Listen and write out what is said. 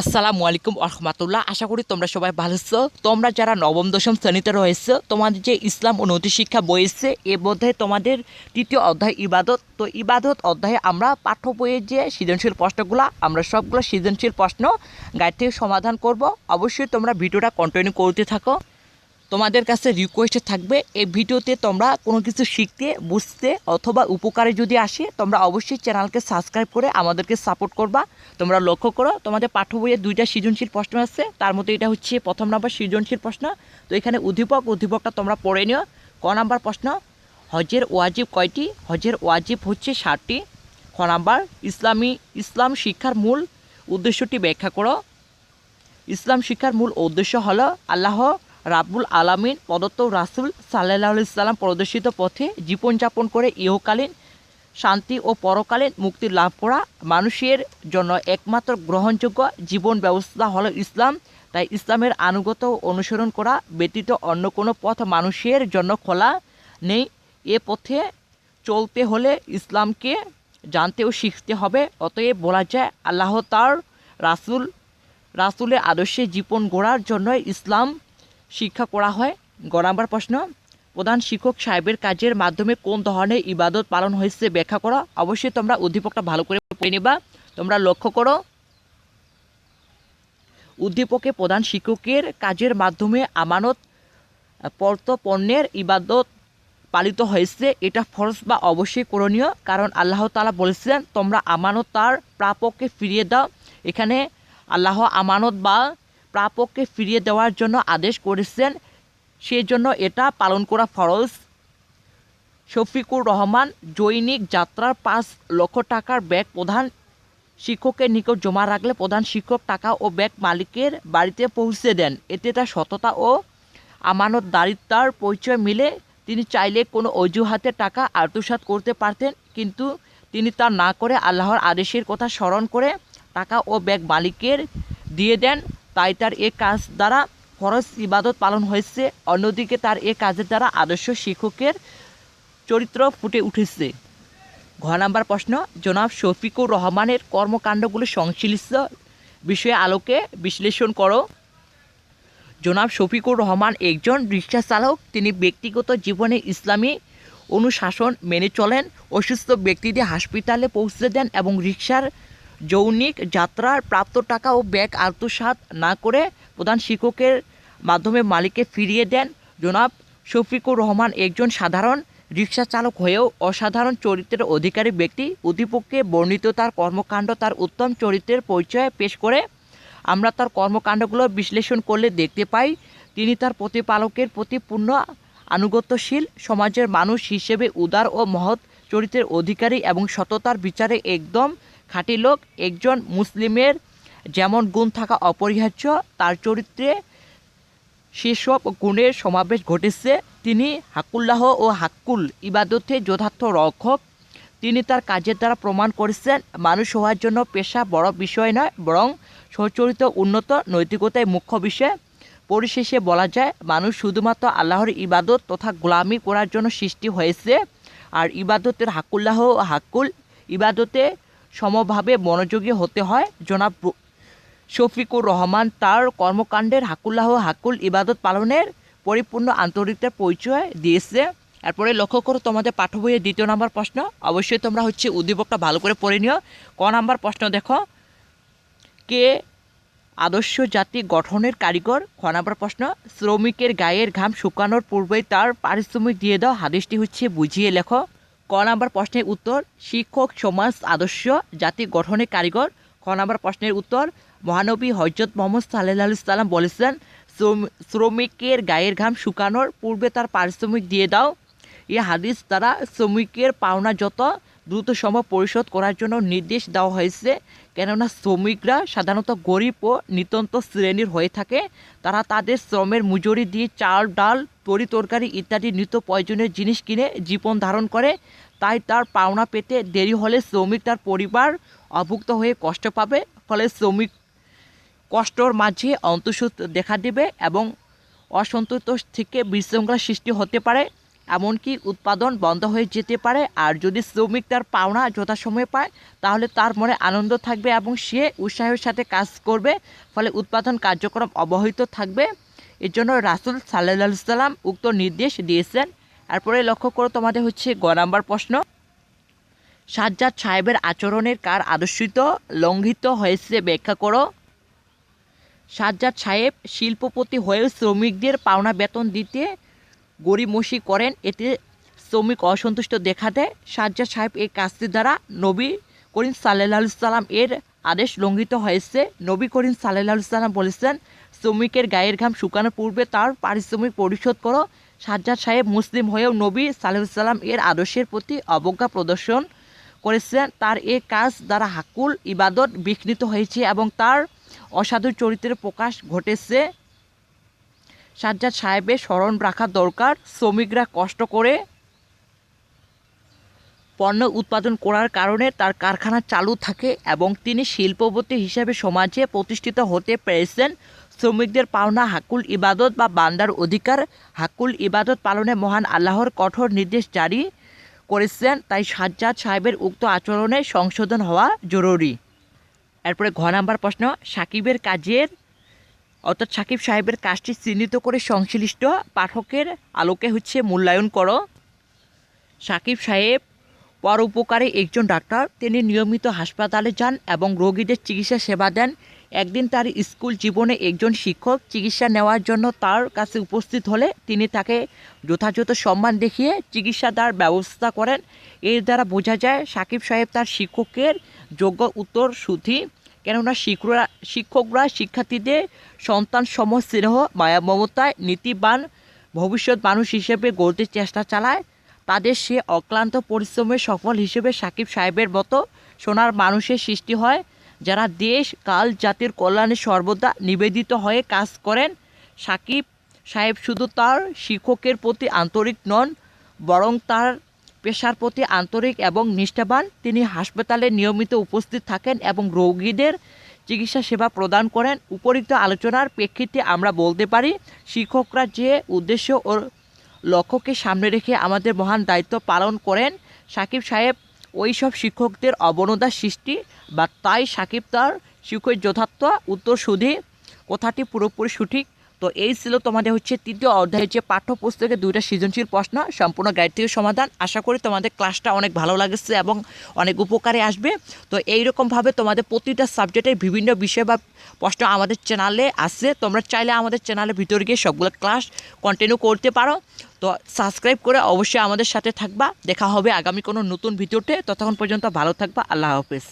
আসসালামু আলাইকুম আহমাতুল্লাহ আশা করি তোমরা সবাই ভালো আছো। তোমরা যারা নবম, দশম শ্রেণীতে রয়েছে, তোমাদের যে ইসলাম ও শিক্ষা বইছে এ বোধহয় তোমাদের তৃতীয় অধ্যায় ইবাদত। তো ইবাদত অধ্যায়ে আমরা পাঠ্য বইয়ের যে সৃজনশীল প্রশ্নগুলো, আমরা সবগুলো সৃজনশীল প্রশ্ন গাইড থেকে সমাধান করব। অবশ্যই তোমরা ভিডিওটা কন্টিনিউ করতে থাকো। তোমাদের কাছে রিকোয়েস্ট থাকবে, এই ভিডিওতে তোমরা কোনো কিছু শিখতে, বুঝতে অথবা উপকারে যদি আসে, তোমরা অবশ্যই চ্যানেলকে সাবস্ক্রাইব করে আমাদেরকে সাপোর্ট করবা। তোমরা লক্ষ্য করো, তোমাদের পাঠ্য বইয়ে দুইটা সৃজনশীল প্রশ্ন আছে, তার মধ্যে এটা হচ্ছে প্রথম নাম্বার সৃজনশীল প্রশ্ন। তো এখানে উদ্দীপক, উদ্দীপকটা তোমরা পড়ে নিও। ক নাম্বার প্রশ্ন হজের ওয়াজিব কয়টি? হজের ওয়াজিব হচ্ছে ষাটটি। খ নাম্বার, ইসলামী, ইসলাম শিক্ষার মূল উদ্দেশ্যটি ব্যাখ্যা করো। ইসলাম শিক্ষার মূল উদ্দেশ্য হলো আল্লাহ রাব্বুল আলামিন প্রদত্ত রাসুল সাল্লাহ সাল্লাম প্রদর্শিত পথে জীবনযাপন করে ইহকালীন শান্তি ও পরকালীন মুক্তি লাভ করা মানুষের জন্য একমাত্র গ্রহণযোগ্য জীবন ব্যবস্থা হলো ইসলাম। তাই ইসলামের আনুগত অনুসরণ করা ব্যতীত অন্য কোনো পথ মানুষের জন্য খোলা নেই। এ পথে চলতে হলে ইসলামকে জানতে ও শিখতে হবে। অতএব বলা যায়, আল্লাহ তার রাসুল, রাসুলের আদর্শে জীবন গড়ার জন্য ইসলাম শিক্ষা করা হয়। গ নাম্বার প্রশ্ন, প্রধান শিক্ষক সাহেবের কাজের মাধ্যমে কোন ধরনের ইবাদত পালন হয়েছে ব্যাখ্যা করো। অবশ্যই তোমরা উদ্দীপকটা ভালো করে পড়ে নেবা। তোমরা লক্ষ্য করো, উদ্দীপকে প্রধান শিক্ষকের কাজের মাধ্যমে আমানত পণ্যের ইবাদত পালিত হয়েছে, এটা ফরজ বা অবশ্যই করণীয়, কারণ আল্লাহ তালা বলেছিলেন, তোমরা আমানত তার প্রাপককে ফিরিয়ে দাও। এখানে আল্লাহ আমানত বা প্রাপককে ফিরিয়ে দেওয়ার জন্য আদেশ করেছেন সেই জন্য এটা পালন করা ফরজ। শফিকুর রহমান জৈনিক যাত্রার পাঁচ লক্ষ টাকার ব্যাগ প্রধান শিক্ষকের নিকট জমা রাখলে প্রধান শিক্ষক টাকা ও ব্যাগ মালিকের বাড়িতে পৌঁছে দেন। এতে তার সততা ও আমানতদারিতার পরিচয় মিলে তিনি চাইলে কোনো অজুহাতে টাকা আত্মসাৎ করতে পারতেন, কিন্তু তিনি তা না করে আল্লাহর আদেশের কথা স্মরণ করে টাকা ও ব্যাগ মালিকের দিয়ে দেন। তাই তার এ কাজ দ্বারা ফরজ ইবাদত পালন হয়েছে। অন্যদিকে তার এ কাজের দ্বারা আদর্শ শিক্ষকের চরিত্র ফুটে উঠেছে। ঘ নাম্বার প্রশ্ন, জনাব শফিকুর রহমানের কর্মকাণ্ডগুলো সংশ্লিষ্ট বিষয়ে আলোকে বিশ্লেষণ করো। জনাব শফিকুর রহমান একজন রিক্সা চালক। তিনি ব্যক্তিগত জীবনে ইসলামী অনুশাসন মেনে চলেন। অসুস্থ ব্যক্তিদের হাসপাতালে পৌঁছে দেন এবং রিক্সার যৌনিক যাত্রার প্রাপ্ত টাকা ও ব্যাগ আত্মসাৎ না করে প্রধান শিক্ষকের মাধ্যমে মালিককে ফিরিয়ে দেন। জনাব শফিকুর রহমান একজন সাধারণ রিক্সা চালক হয়েও অসাধারণ চরিত্রের অধিকারী ব্যক্তি। উদ্দীপককে বর্ণিত তার কর্মকাণ্ড তার উত্তম চরিত্রের পরিচয় পেশ করে। আমরা তার কর্মকাণ্ডগুলো বিশ্লেষণ করলে দেখতে পাই, তিনি তার প্রতিপালকের প্রতি পূর্ণ আনুগত্যশীল, সমাজের মানুষ হিসেবে উদার ও মহৎ চরিত্রের অধিকারী এবং সততার বিচারে একদম খাঁটি লোক, একজন মুসলিমের যেমন গুণ থাকা অপরিহার্য, তার চরিত্রে সেসব গুণের সমাবেশ ঘটেছে। তিনি হাকুল্লাহ ও হাক্কুল ইবাদতে যথার্থ রক্ষক। তিনি তার কাজের দ্বারা প্রমাণ করেছেন, মানুষ হওয়ার জন্য পেশা বড় বিষয় নয়, বরং সচরিত, উন্নত নৈতিকতাই মুখ্য বিষয়। পরিশেষে বলা যায়, মানুষ শুধুমাত্র আল্লাহর ইবাদত তথা গোলামি করার জন্য সৃষ্টি হয়েছে, আর ইবাদতের হাকুল্লাহ ও হাক্কুল ইবাদতে সমভাবে মনোযোগী হতে হয়। জনাব শফিকুর রহমান তার কর্মকাণ্ডের হাকুল্লাহ হাকুল ইবাদত পালনের পরিপূর্ণ আন্তরিকতার পরিচয় দিয়েছে। এরপরে লক্ষ্য করো, তোমাদের পাঠ্য বইয়ের দ্বিতীয় নাম্বার প্রশ্ন। অবশ্যই তোমরা হচ্ছে উদ্দীপকটা ভালো করে পড়ে নিও। ক নাম্বার প্রশ্ন দেখো। কে আদর্শ জাতি গঠনের কারিগর? খ নাম্বার প্রশ্ন। শ্রমিকের গায়ের ঘাম শুকানোর পূর্বেই তার পারিশ্রমিক দিয়ে দাও। হাদিসটি হচ্ছে বুঝিয়ে লেখো। ক নাম্বার প্রশ্নের উত্তর, শিক্ষক, সমাজ, আদর্শ, জাতি গঠনের কারিগর। খ নাম্বার প্রশ্নের উত্তর, মহানবী হজরত মোহাম্মদ সাল্লাহ সাল্লাম বলেছেন, শ্রম- শ্রমিকের গায়ের ঘাম শুকানোর পূর্বে তার পারিশ্রমিক দিয়ে দাও। এ হাদিস দ্বারা শ্রমিকের পাওনা যত দ্রুত সম্ভব পরিশোধ করার জন্য নির্দেশ দেওয়া হয়েছে। কেননা শ্রমিকরা সাধারণত গরিব ও নিতন্ত শ্রেণির হয়ে থাকে। তারা তাদের শ্রমের মজুরি দিয়ে চাল, ডাল, তরি তরকারি ইত্যাদি নিত্য প্রয়োজনীয় জিনিস কিনে জীবন ধারণ করে। তাই তার পাওনা পেতে দেরি হলে শ্রমিক তার পরিবার অভুক্ত হয়ে কষ্ট পাবে। ফলে শ্রমিক কষ্টর মাঝে অন্তঃসুদ দেখা দেবে এবং অসন্তোষ থেকে বিশৃঙ্খলা সৃষ্টি হতে পারে। এমনকি উৎপাদন বন্ধ হয়ে যেতে পারে। আর যদি শ্রমিক তার পাওনা যথাসময়ে পায়, তাহলে তার মনে আনন্দ থাকবে এবং সে উৎসাহের সাথে কাজ করবে। ফলে উৎপাদন কার্যক্রম অবহিত থাকবে। এর জন্য রাসুল সাল্লাহ সাল্লাম উক্ত নির্দেশ দিয়েছেন। এরপরে লক্ষ্য করো, তোমাদের হচ্ছে গ নাম্বার প্রশ্ন। সাজ্জাদ সাহেবের আচরণের কার আদর্শিত? লঙ্ঘিত হয়েছে ব্যাখ্যা করো। সাজ্জাদ সাহেব শিল্পপতি হয়েও শ্রমিকদের পাওনা বেতন দিতে গড়িমসি করেন, এতে শ্রমিক অসন্তুষ্ট দেখা দেয় সাজ্জাদ সাহেব এই কাজটি দ্বারা নবী করিম সাল্লাহ সাল্লাম এর আদেশ লঙ্ঘিত হয়েছে। নবী করিম সাল্লাহ সাল্লাম বলেছেন, শ্রমিকের গায়ের ঘাম শুকানোর পূর্বে তার পারিশ্রমিক পরিশোধ করো। সাজ্জাদ সাহেব মুসলিম হয়েও নবী সাল্লাহ সাল্লাম এর আদর্শের প্রতি অবজ্ঞা প্রদর্শন করেছেন। তার এ কাজ দ্বারা হাকুল ইবাদত বিঘ্নিত হয়েছে এবং তার অসাধু চরিত্রের প্রকাশ ঘটেছে। সাজ্জাদ সাহেবের স্মরণ রাখা দরকার, শ্রমিকরা কষ্ট করে পণ্য উৎপাদন করার কারণে তার কারখানা চালু থাকে এবং তিনি শিল্পপতি হিসেবে সমাজে প্রতিষ্ঠিত হতে পেরেছেন। শ্রমিকদের পাওনা হাকুল ইবাদত বা বান্দার অধিকার। হাকুল ইবাদত পালনে মহান আল্লাহর কঠোর নির্দেশ জারি করেছেন, তাই সাজ্জাদ সাহেবের উক্ত আচরণে সংশোধন হওয়া জরুরি। এরপরে ঘ নাম্বার প্রশ্ন, সাকিবের কাজের অর্থাৎ সাকিব সাহেবের কাজটি চিহ্নিত করে সংশ্লিষ্ট পাঠকের আলোকে হচ্ছে মূল্যায়ন করো। সাকিব সাহেব পরোপকারী একজন ডাক্তার, তিনি নিয়মিত হাসপাতালে যান এবং রোগীদের চিকিৎসা সেবা দেন। একদিন তার স্কুল জীবনে একজন শিক্ষক চিকিৎসা নেওয়ার জন্য তার কাছে উপস্থিত হলে তিনি তাকে যথাযথ সম্মান দেখিয়ে চিকিৎসা দেওয়ার ব্যবস্থা করেন। এর দ্বারা বোঝা যায়, সাকিব সাহেব তার শিক্ষকের যোগ্য উত্তর সুধি কেননা শিক্ষকরা শিক্ষকরা শিক্ষার্থীদের সন্তান সম স্নেহ মায়া মমতায় নীতিবান ভবিষ্যৎ মানুষ হিসেবে গড়তে চেষ্টা চালায়। তাদের সে অক্লান্ত পরিশ্রমের সফল হিসেবে সাকিব সাহেবের মতো সোনার মানুষের সৃষ্টি হয়, যারা দেশ, কাল, জাতির কল্যাণে সর্বদা নিবেদিত হয়ে কাজ করেন। সাকিব সাহেব শুধু তার শিক্ষকের প্রতি আন্তরিক নন, বরং তার পেশার প্রতি আন্তরিক এবং নিষ্ঠাবান, তিনি হাসপাতালে নিয়মিত উপস্থিত থাকেন এবং রোগীদের চিকিৎসা সেবা প্রদান করেন। উপরিক্ত আলোচনার প্রেক্ষিতে আমরা বলতে পারি, শিক্ষকরা যে উদ্দেশ্য ও লক্ষ্যকে সামনে রেখে আমাদের মহান দায়িত্ব পালন করেন, সাকিব সাহেব ওই সব শিক্ষকদের অবনতার সৃষ্টি বা তাই সাকিব তার শিক্ষকের যথার্থ, উত্তর সুধী, কথাটি পুরোপুরি সঠিক তো এই ছিল তোমাদের হচ্ছে তৃতীয় অধ্যায়ের যে পাঠ্যপুস্তকে দুইটা সৃজনশীল প্রশ্ন, সম্পূর্ণ গাইড থেকে সমাধান। আশা করি তোমাদের ক্লাসটা অনেক ভালো লাগছে এবং অনেক উপকারে আসবে। তো এইরকমভাবে তোমাদের প্রতিটা সাবজেক্টের বিভিন্ন বিষয় বা প্রশ্ন আমাদের চ্যানেলে আছে। তোমরা চাইলে আমাদের চ্যানেলের ভিতরে গিয়ে সবগুলো ক্লাস কন্টিনিউ করতে পারো। তো সাবস্ক্রাইব করে অবশ্যই আমাদের সাথে থাকবা। দেখা হবে আগামী কোনো নতুন ভিডিওতে। ততক্ষণ পর্যন্ত ভালো থাকবা। আল্লাহ হাফেজ।